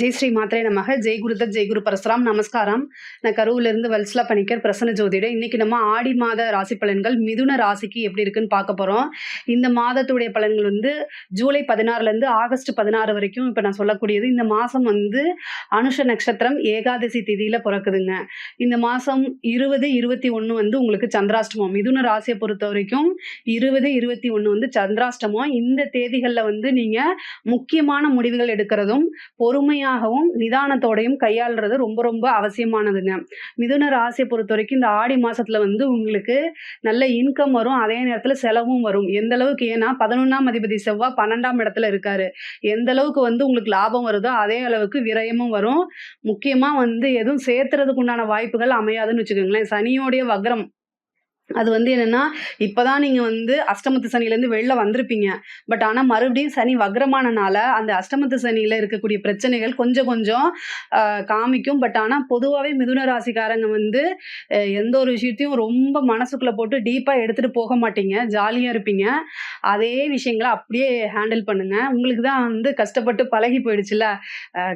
ஜெய் ஸ்ரீ மாத்திரை நமக. ஜெய் குருதத் ஜெய் குரு பரசுராம். நமஸ்காரம். நான் கருவிலிருந்து வல்சலா பணிக்கர் பிரசன்ன ஜோதிட. இன்னைக்கு நம்ம ஆடி மாத ராசி பலன்கள் மிதுன ராசிக்கு எப்படி இருக்குன்னு பார்க்க போகிறோம் இந்த மாதத்துடைய பலன்கள் வந்து ஜூலை பதினாறுலேருந்து ஆகஸ்ட் பதினாறு வரைக்கும் இப்போ நான் சொல்லக்கூடியது. இந்த மாதம் வந்து அனுஷ நட்சத்திரம் ஏகாதசி திதியில் பிறக்குதுங்க. இந்த மாதம் இருபது இருபத்தி ஒன்று வந்து உங்களுக்கு சந்திராஷ்டமம். மிதுன ராசியை பொறுத்த வரைக்கும் இருபது இருபத்தி ஒன்று வந்து சந்திராஷ்டமம். இந்த தேதிகளில் வந்து நீங்கள் முக்கியமான முடிவுகள் எடுக்கிறதும் பொறுமையாக பொறுமையாகவும் நிதானத்தோடையும் கையாளுறது ரொம்ப ரொம்ப அவசியமானதுங்க. மிதுன ராசியை பொறுத்த வரைக்கும் இந்த ஆடி மாசத்துல வந்து உங்களுக்கு நல்ல இன்கம் வரும். அதே நேரத்தில் செலவும் வரும். எந்த அளவுக்கு ஏன்னா பதினொன்றாம் அதிபதி செவ்வாய் பன்னெண்டாம் இடத்துல இருக்காரு. எந்த அளவுக்கு வந்து உங்களுக்கு லாபம் வருதோ அதே அளவுக்கு விரயமும் வரும். முக்கியமாக வந்து எதுவும் சேர்த்துறதுக்கு உண்டான வாய்ப்புகள் அமையாதுன்னு வச்சுக்கோங்களேன். சனியோடைய வக்ரம் அது வந்து என்னன்னா இப்போதான் நீங்க வந்து அஷ்டமத்து சனிலேருந்து வெளில வந்திருப்பீங்க. பட் ஆனால் மறுபடியும் சனி வக்ரமானனால அந்த அஷ்டமத்து சனியில் இருக்கக்கூடிய பிரச்சனைகள் கொஞ்சம் கொஞ்சம் காமிக்கும். பட் ஆனால் பொதுவாகவே மிதுன ராசிக்காரங்க வந்து எந்த ஒரு விஷயத்தையும் ரொம்ப மனசுக்குள்ளே போட்டு டீப்பாக எடுத்துகிட்டு போக மாட்டீங்க. ஜாலியாக இருப்பீங்க. அதே விஷயங்களை அப்படியே ஹேண்டில் பண்ணுங்க. உங்களுக்கு தான் வந்து கஷ்டப்பட்டு பழகி போயிடுச்சுல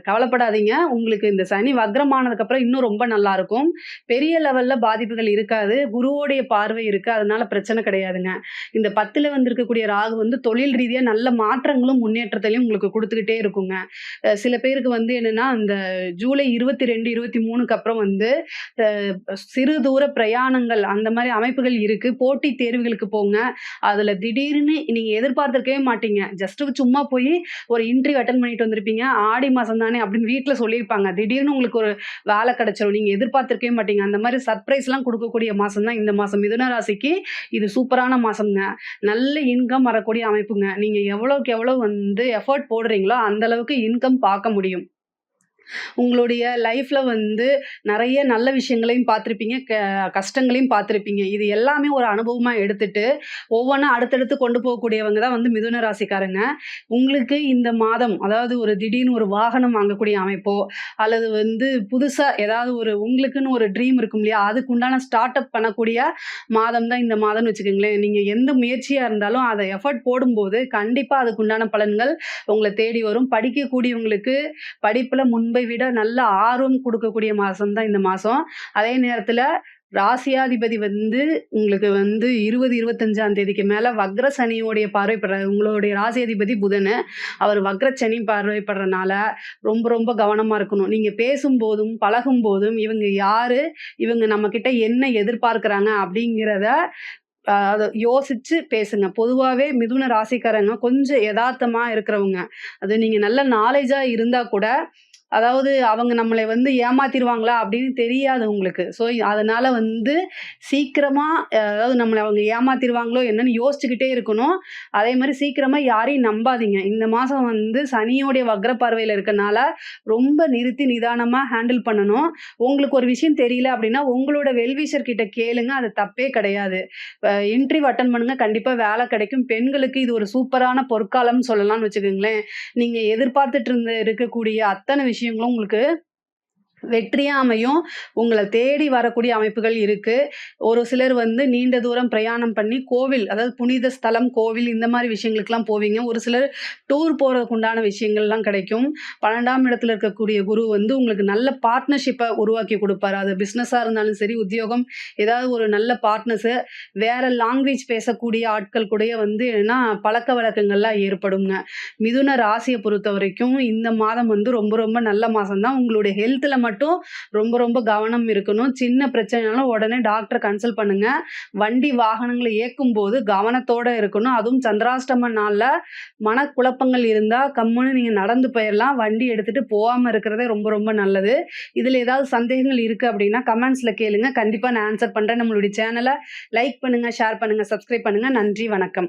கவலைப்படாதீங்க. உங்களுக்கு இந்த சனி வக்ரமானதுக்கப்புறம் இன்னும் ரொம்ப நல்லா இருக்கும். பெரிய லெவலில் பாதிப்புகள் இருக்காது. குருவோடைய பார்வை இருக்குது அதனால பிரச்சனை கிடையாதுங்க. இந்த பத்தில் வந்திருக்கக்கூடிய ராகு வந்து தொழில் ரீதியாக நல்ல மாற்றங்களும் முன்னேற்றத்திலையும் உங்களுக்கு கொடுத்துக்கிட்டே இருக்குங்க. சில பேருக்கு வந்து என்னென்னா இந்த ஜூலை இருபத்தி ரெண்டு இருபத்தி மூணுக்கு அப்புறம் வந்து சிறு தூர பிரயாணங்கள் அந்த மாதிரி அமைப்புகள் இருக்குது போட்டி தேர்வுகளுக்கு போங்க. அதில் திடீர்னு நீங்கள் எதிர்பார்த்துருக்கவே மாட்டீங்க. ஜஸ்ட் சும்மா போய் ஒரு இன்டர்வியூ அட்டன் பண்ணிட்டு வந்திருப்பீங்க. ஆடி மாதம் தானே அப்படின்னு வீட்டில் சொல்லியிருப்பாங்க. திடீர்னு உங்களுக்கு ஒரு வேலை கிடச்சிரும். நீங்கள் எதிர்பார்த்துருக்கவே மாட்டீங்க. அந்த மாதிரி சர்ப்ரைஸ்லாம் கொடுக்கக்கூடிய மாதம் தான் இந்த மாதம் மிதுன ராசிக்கு இது சூப்பரான மாதம்ங்க நல்ல இன்கம் வரக்கூடிய அமைப்புங்க. நீங்கள் எவ்வளோக்கு எவ்வளோ வந்து எஃபர்ட் போடுறீங்களோ அந்தளவுக்கு இன்கம் பார்க்க முடியும். உங்களுடைய லைஃப்பில் வந்து நிறைய நல்ல விஷயங்களையும் பார்த்துருப்பீங்க. க கஷ்டங்களையும் பார்த்துருப்பீங்க. இது எல்லாமே ஒரு அனுபவமாக எடுத்துட்டு ஒவ்வொன்றும் அடுத்தடுத்து கொண்டு போகக்கூடியவங்க தான் வந்து மிதுன ராசிக்காரங்க. உங்களுக்கு இந்த மாதம் அதாவது ஒரு திடீர்னு ஒரு வாகனம் வாங்கக்கூடிய அமைப்போ அல்லது வந்து புதுசாக ஏதாவது ஒரு உங்களுக்குன்னு ஒரு ட்ரீம் இருக்கும் இல்லையா? அதுக்கு உண்டான ஸ்டார்ட் அப் பண்ணக்கூடிய மாதம் தான் இந்த மாதம்னு வச்சுக்கோங்களேன். நீங்கள் எந்த முயற்சியாக இருந்தாலும் அதை எஃபர்ட் போடும்போது கண்டிப்பாக அதுக்குண்டான பலன்கள் உங்களை தேடி வரும். படிக்கக்கூடியவங்களுக்கு படிப்பில் முன்பை விட நல்ல ஆர்வம் கொடுக்கக்கூடிய மாதம் தான் இந்த மாதம் அதே நேரத்தில் ராசியாதிபதி வந்து உங்களுக்கு வந்து இருபது இருபத்தஞ்சாம் தேதிக்கு மேலே வக்ர சனியோடைய பார்வைப்படுற உங்களுடைய ராசியாதிபதி புதனு அவர் வக்ர சனி பார்வைப்படுறனால ரொம்ப ரொம்ப கவனமாக இருக்கணும். நீங்கள் பேசும்போதும் பழகும் போதும் இவங்க யார் இவங்க நம்மக்கிட்ட என்ன எதிர்பார்க்குறாங்க அப்படிங்கிறத அதை யோசிச்சு பேசுங்க. பொதுவாகவே மிதுன ராசிக்காரங்க கொஞ்சம் யதார்த்தமாக இருக்கிறவங்க. அது நீங்கள் நல்ல நாலேஜாக இருந்தால் கூட அதாவது அவங்க நம்மளை வந்து ஏமாத்திடுவாங்களா அப்படின்னு தெரியாது உங்களுக்கு. ஸோ அதனால் வந்து சீக்கிரமாக அதாவது நம்மளை அவங்க ஏமாத்திடுவாங்களோ என்னன்னு யோசிச்சுக்கிட்டே இருக்கணும். அதே மாதிரி சீக்கிரமாக யாரையும் நம்பாதீங்க. இந்த மாதம் வந்து சனியோடைய வக்ர பார்வையில் இருக்கனால ரொம்ப நிறுத்தி நிதானமாக ஹேண்டில் பண்ணணும். உங்களுக்கு ஒரு விஷயம் தெரியல அப்படின்னா உங்களோட வெல்விஷர் கிட்ட கேளுங்க. அது தப்பே கிடையாது. இன்டர்வியூ அட்டன் பண்ணுங்க. கண்டிப்பாக வேலை கிடைக்கும். பெண்களுக்கு இது ஒரு சூப்பரான பொற்காலம்னு சொல்லலாம்னு வச்சுக்கோங்களேன். நீங்கள் எதிர்பார்த்துட்டு இருந்த இருக்கக்கூடிய அத்தனை விஷயங்களும் உங்களுக்கு வெற்றியாக அமையும் உங்களை தேடி வரக்கூடிய அமைப்புகள் இருக்குது ஒரு சிலர் வந்து நீண்ட தூரம் பிரயாணம் பண்ணி கோவில் அதாவது புனித ஸ்தலம் கோவில் இந்த மாதிரி விஷயங்களுக்கெல்லாம் போவீங்க. ஒரு சிலர் டூர் போகிறதுக்கு உண்டான விஷயங்கள்லாம் கிடைக்கும். பன்னெண்டாம் இடத்துல இருக்கக்கூடிய குரு வந்து உங்களுக்கு நல்ல பார்ட்னர்ஷிப்பை உருவாக்கி கொடுப்பாரு. அது பிஸ்னஸாக இருந்தாலும் சரி உத்தியோகம் ஏதாவது ஒரு நல்ல பார்ட்னர்ஸு வேறு லாங்குவேஜ் பேசக்கூடிய ஆட்கள் கூட வந்து என்னென்னா பழக்க வழக்கங்கள்லாம் ஏற்படுங்க. மிதுன ராசியை பொறுத்த வரைக்கும் இந்த மாதம் வந்து ரொம்ப ரொம்ப நல்ல மாதம் தான் உங்களுடைய ஹெல்த்தில் மட்டும் ரொம்ப ரொம்ப கவனம் இருக்கணும். சின்ன பிரச்சனைனாலும் உடனே டாக்டரை கன்சல்ட் பண்ணுங்க. வண்டி வாகனங்களை இயக்கும் போது கவனத்தோட இருக்கணும். அதுவும் சந்திராஷ்டம நாளில் மனக்குழப்பங்கள் இருந்தால் கம்முன்னு நீங்கள் நடந்து போயிடலாம் வண்டி எடுத்துகிட்டு போகாமல் இருக்கிறதே ரொம்ப ரொம்ப நல்லது. இதில் ஏதாவது சந்தேகங்கள் இருக்குது அப்படின்னா கமெண்ட்ஸில் கேளுங்க. கண்டிப்பாக நான் ஆன்சர் பண்ணுறேன் நம்மளுடைய சேனலை லைக் பண்ணுங்கள் ஷேர் பண்ணுங்கள் சப்ஸ்கிரைப் பண்ணுங்கள் நன்றி வணக்கம்.